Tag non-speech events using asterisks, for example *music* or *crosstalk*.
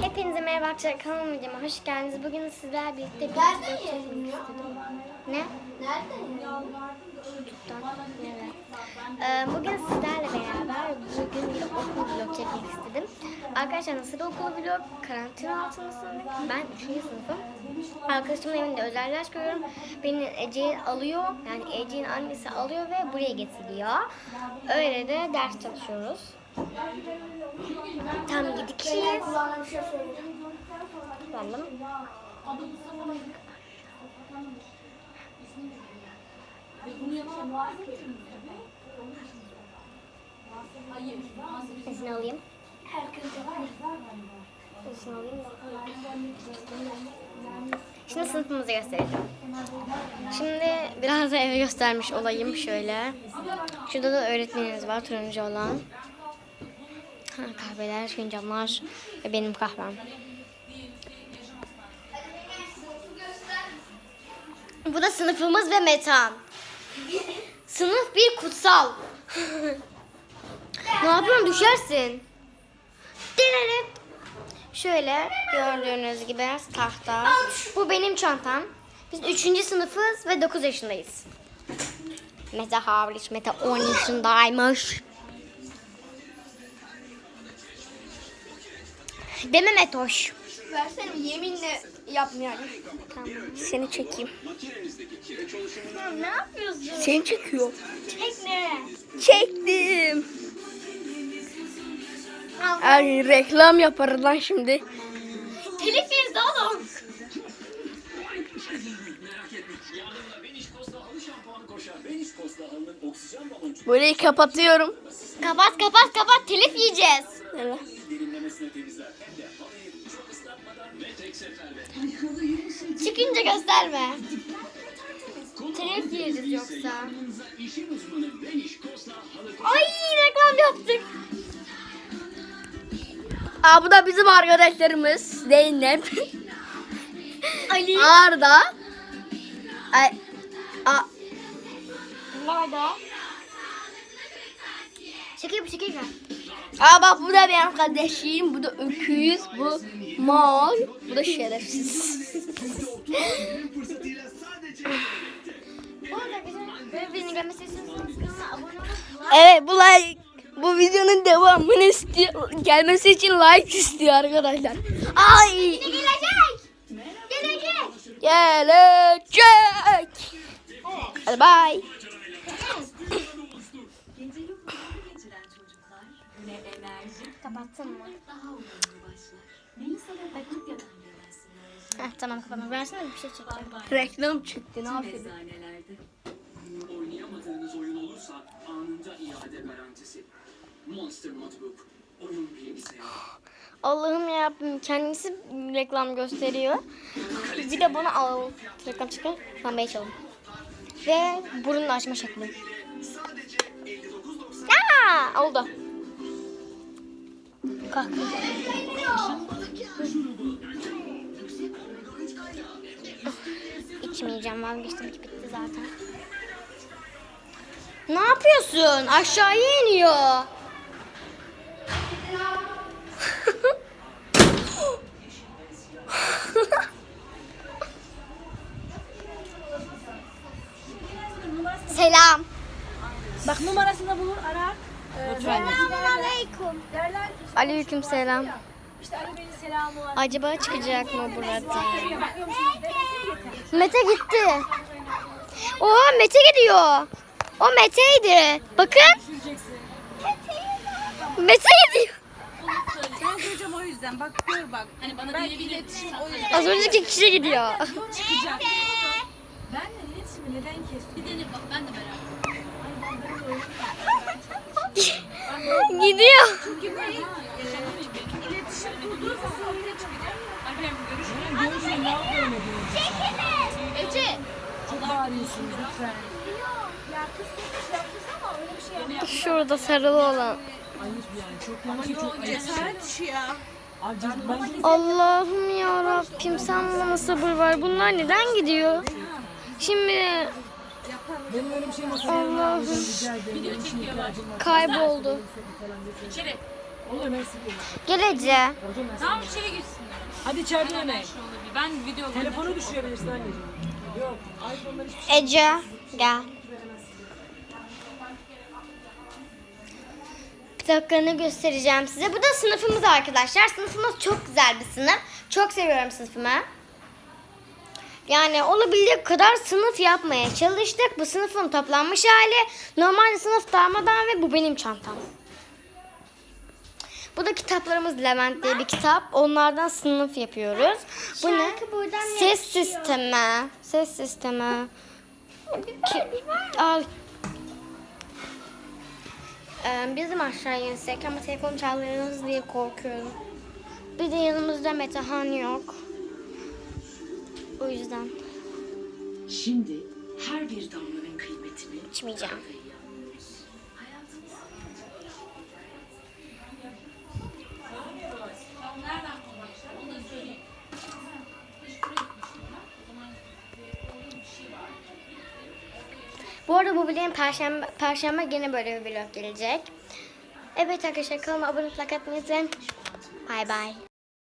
Hepinize merhaba arkadaşlar kanalıma videoma hoş geldiniz. Bugün sizlerle birlikte bir video çekmek istedim. Ne? YouTube'dan. Evet. Ee, bugün sizlerle beraber bugün bir okul vlog çekmek istedim. Arkadaşlar nasıl okul vlog? Karantina altındasınız. Ben 3. sınıfım. Arkadaşımın evinde özel ders görüyorum. Beni Ece'yi alıyor. Yani Ece'nin annesi alıyor ve buraya getiriyor. Öyle de ders çalışıyoruz. Tam kişiyiz. Kulağına bir şey söyleyeceğim. İzin alayım. İzin alayım da. Şimdi sınıfımızı göstereceğim. Şimdi biraz da evi göstermiş olayım şöyle. Şurada da öğretmenimiz var turuncu olan. Kahveler, fincanlar ve benim kahvem. Bu da sınıfımız ve Metan. Sınıf bir kutsal. *laughs* ne yapıyorsun düşersin. Dırırıt. Şöyle gördüğünüz gibi tahta. Bu benim çantam. Biz 3. sınıfız ve 9 yaşındayız. Mete hariç. Mete 10 yaşındaymış. Mi Metoş? Versene yeminle yapmayalım. Tamam. Seni çekeyim. ne yapıyorsun? Seni çekiyor. Tekne. Çektim. Ay reklam yaparız lan şimdi. Telif yeriz oğlum. Burayı kapatıyorum. Kapat kapat kapat telif yiyeceğiz. Çıkınca gösterme. Telif yiyeceğiz yoksa. Ay reklam yaptık. Aa bu da bizim arkadaşlarımız. Zeynep. *laughs* Ali. Arda. Ay. A. Yap şaka yap. Aa bak bu da benim kardeşim. Bu da öküz. Bu mal. Bu da şerefsiz. Evet bu like bu videonun devamını istiyor. Gelmesi için like istiyor arkadaşlar. Ay. Gelecek. Gelecek. Gelecek. Hadi bye. Kapattın mı? Heh, tamam kapattım. Versene bir şey çekeceğim. Reklam çıktı ne yapayım? Oynayamadığınız oyun olursa anında iade garantisi. Monster Notebook. Oyun bilgisayarı. Allah'ım yarabbim kendisi reklam gösteriyor. Bir de bana al reklam çıkıyor. Pembe çalın. Ve burnunu açma şekli. Aa, oldu. Kalk. İçmeyeceğim vazgeçtim hiç bitti zaten. Ne yapıyorsun? Aşağıya iniyor. *laughs* Selam. Bak numarasını bulur arar. Ee, Selamünaleyküm. derler ki Aleyküm selam. işte Ali Bey'in selamı var. Acaba çıkacak mı burada? Mete gitti. Oha Mete gidiyor. O Mete'ydi. Bakın. Mete gidiyor. Ben söyleyeceğim o yüzden. Bak gör bak. Hani bana ben iletişim o yüzden Az önceki kişi gidiyor. çıkacak. Ben de iletişimi neden kestim? Bir denir bak ben de merak. Çünkü ben zaman *laughs* yapmadım. Şurada sarılı olan. Allah'ım ya Rabbim sen bana sabır ver. Bunlar neden gidiyor? Şimdi Allah'ım kayboldu. Onu hemen sildim. Gel Ece. Hocam ben Tamam içeri gitsin. Hadi içeride olabilir. Ben video Telefonu düşürebilirsin anneciğim. Yok. iPhone'lar hiçbir şey Ece gel. Bir ne göstereceğim size. Bu da sınıfımız arkadaşlar. Sınıfımız çok güzel bir sınıf. Çok seviyorum sınıfımı. Yani olabildiği kadar sınıf yapmaya çalıştık. Bu sınıfın toplanmış hali. Normalde sınıf darmadan ve bu benim çantam. Bu da kitaplarımız Levent diye bir kitap. Onlardan sınıf yapıyoruz. Bu ne? Ses sistemi. Ses sistemi. Ki- Al. Ee, bizim aşağıya insek ama telefon çalarız diye korkuyorum. Bir de yanımızda Metehan yok. O yüzden Şimdi her bir damlanın kıymetini içmeyeceğim. Bu arada bu videonun perşembe, perşembe gene böyle bir vlog gelecek. Evet arkadaşlar kanalıma abone olmayı, like atmayı unutmayın. Bay bay.